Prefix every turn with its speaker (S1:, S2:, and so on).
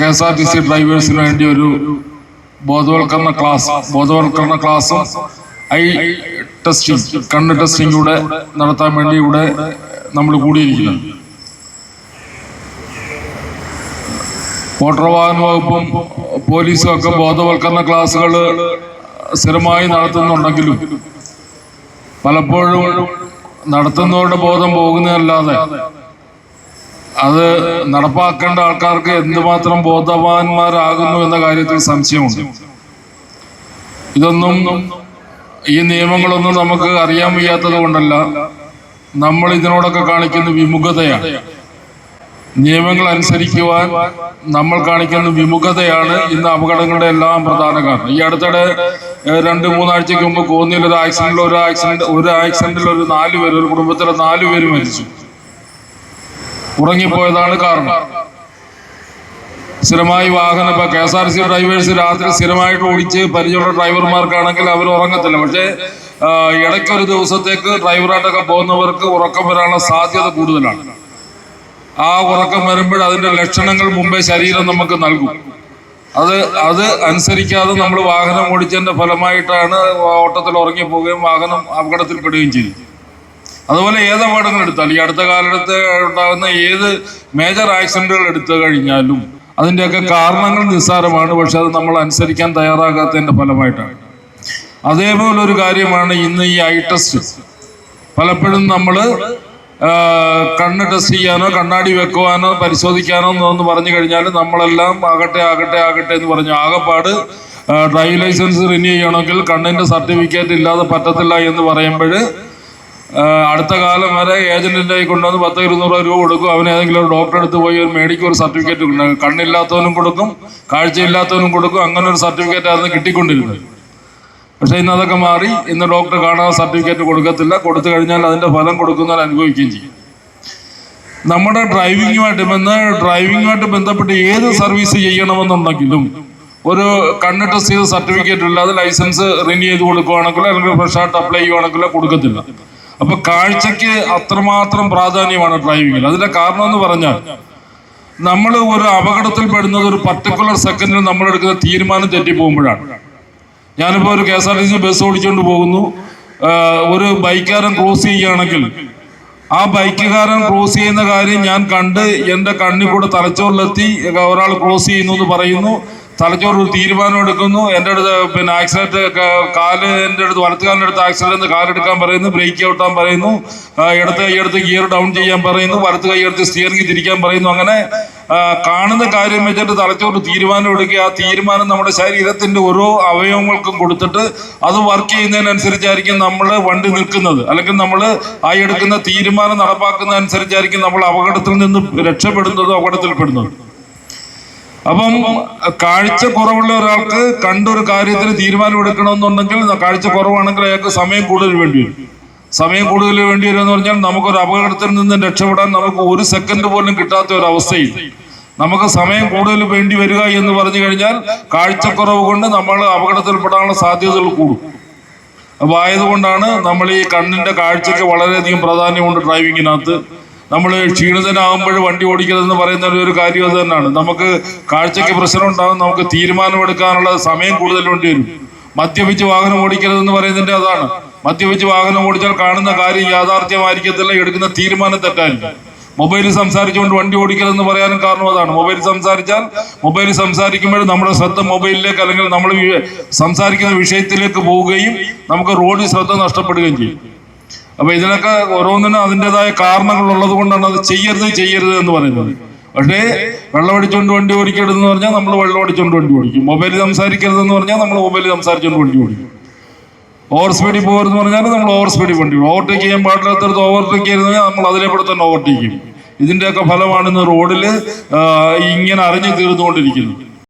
S1: K S R T C ഡ്രൈവേഴ്സിന് വേണ്ടി ഒരു ബോധവൽക്കരണ ക്ലാസ് ബോധവൽക്കരണ ക്ലാസ്സും ഐ ടെസ്റ്റിംഗ് കണ്ണ് ടെസ്റ്റിംഗ് കൂടെ നടത്താൻ വേണ്ടി ഇവിടെ നമ്മൾ കൂടിയിരിക്കുന്നു. മോട്ടോർ വാഹന വകുപ്പും പോലീസും ഒക്കെ ബോധവൽക്കരണ ക്ലാസ്സുകൾ സ്ഥിരമായി നടത്തുന്നുണ്ടെങ്കിലും പലപ്പോഴും നടത്തുന്നവരുടെ ബോധം പോകുന്നതല്ലാതെ അത് നടപ്പാക്കേണ്ട ആൾക്കാർക്ക് എന്തുമാത്രം ബോധവാന്മാരാകുന്നു എന്ന കാര്യത്തിൽ സംശയമുണ്ട്. ഇതൊന്നും ഈ നിയമങ്ങളൊന്നും നമുക്ക് അറിയാൻ വയ്യാത്തത് കൊണ്ടല്ല. നമ്മൾ ഇതിനോടൊക്കെ കാണിക്കുന്ന വിമുഖതയാണ്. നിയമങ്ങൾ അനുസരിക്കുവാൻ നമ്മൾ കാണിക്കുന്ന വിമുഖതയാണ് ഇന്ന് അപകടങ്ങളുടെ എല്ലാം പ്രധാന കാരണം. ഈ അടുത്തിടെ രണ്ട് മൂന്നാഴ്ചക്ക് മുമ്പ് കോന്നിയിൽ ഒരു ആക്സിഡന്റിൽ ഒരു ആക്സിഡന്റ് ഒരു ആക്സിഡന്റിൽ ഒരു നാല് പേര് ഒരു കുടുംബത്തിലെ നാല് പേര് മരിച്ചു. ഉറങ്ങിപ്പോയതാണ് കാരണം. സ്ഥിരമായി വാഹനം ഇപ്പൊ K S R C drivers രാത്രി സ്ഥിരമായിട്ട് ഓടിച്ച് പരിചയമുള്ള ഡ്രൈവർമാർക്കാണെങ്കിൽ അവർ ഉറങ്ങത്തില്ല. പക്ഷേ ഇടയ്ക്കൊരു ദിവസത്തേക്ക് ഡ്രൈവറായിട്ടൊക്കെ പോകുന്നവർക്ക് ഉറക്കം വരാനുള്ള സാധ്യത കൂടുതലാണ്. ആ ഉറക്കം വരുമ്പോൾ അതിന്റെ ലക്ഷണങ്ങൾ മുമ്പേ ശരീരം നമുക്ക് നൽകും. അത് അത് അനുസരിക്കാതെ നമ്മൾ വാഹനം ഓടിച്ചതിന്റെ ഫലമായിട്ടാണ് ഓട്ടത്തിൽ ഉറങ്ങിപ്പോവുകയും വാഹനം അപകടത്തിൽപ്പെടുകയും ചെയ്തു അതുപോലെ ഏത് അപകടങ്ങൾ എടുത്താലും ഈ അടുത്ത കാലത്ത് ഉണ്ടാകുന്ന ഏത് മേജർ ആക്സിഡന്റുകൾ എടുത്തു കഴിഞ്ഞാലും അതിന്റെയൊക്കെ കാരണങ്ങൾ നിസ്സാരമാണ്. പക്ഷെ അത് നമ്മൾ അനുസരിക്കാൻ തയ്യാറാകാത്തതിന്റെ ഫലമായിട്ടാണ്. അതേപോലെ ഒരു കാര്യമാണ് ഇന്ന് ഈ ഐ ടെസ്റ്റ്. പലപ്പോഴും നമ്മൾ കണ്ണ് ടെസ്റ്റ് ചെയ്യാനോ കണ്ണാടി വെക്കുവാനോ പരിശോധിക്കാനോ എന്ന് പറഞ്ഞു കഴിഞ്ഞാൽ നമ്മളെല്ലാം ആകട്ടെ ആകട്ടെ ആകട്ടെ എന്ന് പറഞ്ഞു. ആകെപ്പാട് ഡ്രൈവിംഗ് ലൈസൻസ് റിന്യൂ ചെയ്യണമെങ്കിൽ കണ്ണിന്റെ സർട്ടിഫിക്കറ്റ് ഇല്ലാതെ പറ്റത്തില്ല എന്ന് പറയുമ്പോൾ അടുത്ത കാലം വരെ ഏജന്റിന്റെ കയ്യിൽ കൊണ്ടുവന്ന് പത്ത് ഇരുന്നൂറ് രൂപ കൊടുക്കും. അവന് ഏതെങ്കിലും ഒരു ഡോക്ടറെ അടുത്ത് പോയി ഒരു മേടിക്കും ഒരു സർട്ടിഫിക്കറ്റ് ഉണ്ടാകും കണ്ണില്ലാത്തവനും കൊടുക്കും കാഴ്ചയില്ലാത്തവനും കൊടുക്കും. അങ്ങനെ ഒരു സർട്ടിഫിക്കറ്റ് ആയിരുന്നു കിട്ടിക്കൊണ്ടിരുന്നത് പക്ഷെ ഇന്ന് അതൊക്കെ മാറി. ഇന്ന് ഡോക്ടർ കാണാതെ സർട്ടിഫിക്കറ്റ് കൊടുക്കത്തില്ല. കൊടുത്തു കഴിഞ്ഞാൽ അതിന്റെ ഫലം കൊടുക്കുന്നവർ അനുഭവിക്കുകയും ചെയ്യും. നമ്മുടെ ഡ്രൈവിങ്ങുമായിട്ട് ബന്ധ ഡ്രൈവിങ്ങുമായിട്ട് ബന്ധപ്പെട്ട് ഏത് സർവീസ് ചെയ്യണമെന്നുണ്ടെങ്കിലും ഒരു കണ്ണ് ടെസ്റ്റ് ചെയ്ത സർട്ടിഫിക്കറ്റ് ഇല്ലാതെ ലൈസൻസ് റിന്യൂ ചെയ്ത് കൊടുക്കുകയാണെങ്കിലോ അല്ലെങ്കിൽ ഫ്രഷ് ആയിട്ട് അപ്ലൈ ചെയ്യുവാണെങ്കിലോ കൊടുക്കത്തില്ല. അപ്പൊ കാഴ്ചക്ക് അത്രമാത്രം പ്രാധാന്യമാണ് ഡ്രൈവിങ്ങിൽ അതിന്റെ കാരണം എന്ന് പറഞ്ഞാൽ നമ്മൾ ഒരു അപകടത്തിൽ പെടുന്നത് ഒരു പർട്ടിക്കുലർ സെക്കൻഡിൽ നമ്മൾ എടുക്കുന്ന തീരുമാനം തെറ്റിപ്പോകുമ്പോഴാണ് ഞാനിപ്പോൾ ഒരു K S R T C bus ഓടിച്ചുകൊണ്ട് പോകുന്നു. ഒരു ബൈക്കുകാരൻ ക്രോസ് ചെയ്യുകയാണെങ്കിൽ ആ ബൈക്കുകാരൻ ക്രോസ് ചെയ്യുന്ന കാര്യം ഞാൻ കണ്ട് എന്റെ കണ്ണിൽ കൂടെ തലച്ചോറിലെത്തി ഒരാൾ ക്രോസ് ചെയ്യുന്നു എന്ന് പറയുന്നു. തലച്ചോറ് തീരുമാനം എടുക്കുന്നു. എന്റെ അടുത്ത് പിന്നെ ആക്സിഡന്റ് കാൽ എന്റെ അടുത്ത് വലത്ത് കാലിന്റെ അടുത്ത് ആക്സിഡന്റ് കാലെടുക്കാൻ പറയുന്നു ബ്രേക്ക് ഔട്ടാൻ പറയുന്നു ഇടത്ത് കൈയെടുത്ത് ഗിയർ ഡൗൺ ചെയ്യാൻ പറയുന്നു വലത്ത് കൈയെടുത്ത് സ്റ്റിയറിംഗ് തിരിക്കാൻ പറയുന്നു. അങ്ങനെ കാണുന്ന കാര്യം വെച്ചിട്ട് തലച്ചോറ് തീരുമാനം എടുക്കുക. ആ തീരുമാനം നമ്മുടെ ശരീരത്തിന്റെ ഓരോ അവയവങ്ങൾക്കും കൊടുത്തിട്ട് അത് വർക്ക് ചെയ്യുന്നതിനനുസരിച്ചായിരിക്കും നമ്മൾ വണ്ടി നിൽക്കുന്നത്. അല്ലെങ്കിൽ നമ്മൾ ആ എടുക്കുന്ന തീരുമാനം നടപ്പാക്കുന്നതനുസരിച്ചായിരിക്കും നമ്മൾ അപകടത്തിൽ നിന്ന് രക്ഷപ്പെടുന്നതും അപകടത്തിൽപ്പെടുന്നതും. അപ്പം കാഴ്ച കുറവുള്ള ഒരാൾക്ക് കണ്ടൊരു കാര്യത്തിന് തീരുമാനം എടുക്കണമെന്നുണ്ടെങ്കിൽ കാഴ്ച കുറവാണെങ്കിൽ അയാൾക്ക് സമയം കൂടുതൽ വേണ്ടി വരും. സമയം കൂടുതൽ വേണ്ടി വരും എന്ന് പറഞ്ഞാൽ നമുക്കൊരു അപകടത്തിൽ നിന്ന് രക്ഷപ്പെടാൻ നമുക്ക് ഒരു സെക്കൻഡ് പോലും കിട്ടാത്ത ഒരു അവസ്ഥയിൽ നമുക്ക് സമയം കൂടുതൽ വേണ്ടി വരിക എന്ന് പറഞ്ഞു കഴിഞ്ഞാൽ കാഴ്ചക്കുറവ് കൊണ്ട് നമ്മൾ അപകടത്തിൽപ്പെടാനുള്ള സാധ്യതകൾ കൂടും. അപ്പോൾ ആയതുകൊണ്ടാണ് നമ്മൾ ഈ കണ്ണിന്റെ കാഴ്ചയ്ക്ക് വളരെയധികം പ്രാധാന്യമുണ്ട് ഡ്രൈവിങ്ങിനകത്ത് നമ്മൾ ക്ഷീണിതനാകുമ്പോൾ വണ്ടി ഓടിക്കരുതെന്ന് പറയുന്ന ഒരു കാര്യം അത് തന്നെയാണ്. നമുക്ക് കാഴ്ചയ്ക്ക് പ്രശ്നം ഉണ്ടാകും നമുക്ക് തീരുമാനമെടുക്കാനുള്ള സമയം കൂടുതൽ വേണ്ടി വരും. മദ്യപിച്ച് വാഹനം ഓടിക്കരുതെന്ന് പറയുന്നതിന്റെ അതാണ്. മദ്യപിച്ച് വാഹനം ഓടിച്ചാൽ കാണുന്ന കാര്യം യാഥാർത്ഥ്യമായിരിക്കത്തില്ല എടുക്കുന്ന തീരുമാനം തെറ്റായിരിക്കും മൊബൈലിൽ സംസാരിച്ചുകൊണ്ട് വണ്ടി ഓടിക്കരുതെന്ന് പറയാനും കാരണം അതാണ്. മൊബൈൽ സംസാരിച്ചാൽ മൊബൈലിൽ സംസാരിക്കുമ്പോൾ നമ്മുടെ ശ്രദ്ധ മൊബൈലിലേക്ക് അല്ലെങ്കിൽ നമ്മൾ സംസാരിക്കുന്ന വിഷയത്തിലേക്ക് പോവുകയും നമുക്ക് റോഡിൽ ശ്രദ്ധ നഷ്ടപ്പെടുകയും ചെയ്യും. അപ്പൊ ഇതിനൊക്കെ ഓരോന്നിനും അതിന്റെതായ കാരണങ്ങൾ ഉള്ളത് കൊണ്ടാണ് അത് ചെയ്യരുത് ചെയ്യരുത് എന്ന് പറയുന്നത്. പക്ഷേ വെള്ളമടിച്ചുകൊണ്ട് വണ്ടി ഓടിക്കരുതെന്ന് പറഞ്ഞാൽ നമ്മൾ വെള്ളം അടിച്ചുകൊണ്ട് വണ്ടി ഓടിക്കും. മൊബൈൽ സംസാരിക്കരുത് എന്ന് പറഞ്ഞാൽ നമ്മൾ മൊബൈൽ സംസാരിച്ചുകൊണ്ട് വണ്ടി ഓടിക്കും. ഓവർ സ്പീഡിൽ പോകരുതെന്ന് പറഞ്ഞാൽ നമ്മൾ ഓവർ സ്പീഡിൽ വണ്ടി ഓവർടേക്ക് ചെയ്യാൻ പാടില്ലാത്തടത്ത് ഓവർടേക്ക് ചെയ്തെന്ന് നമ്മൾ അതിലേക്കൂടെ തന്നെ ഓവർടേക്ക് ചെയ്യും. ഇതിന്റെയൊക്കെ ഫലമാണ് ഇന്ന് റോഡിൽ ഇങ്ങനെ അറിഞ്ഞു തീർന്നുകൊണ്ടിരിക്കുന്നത്.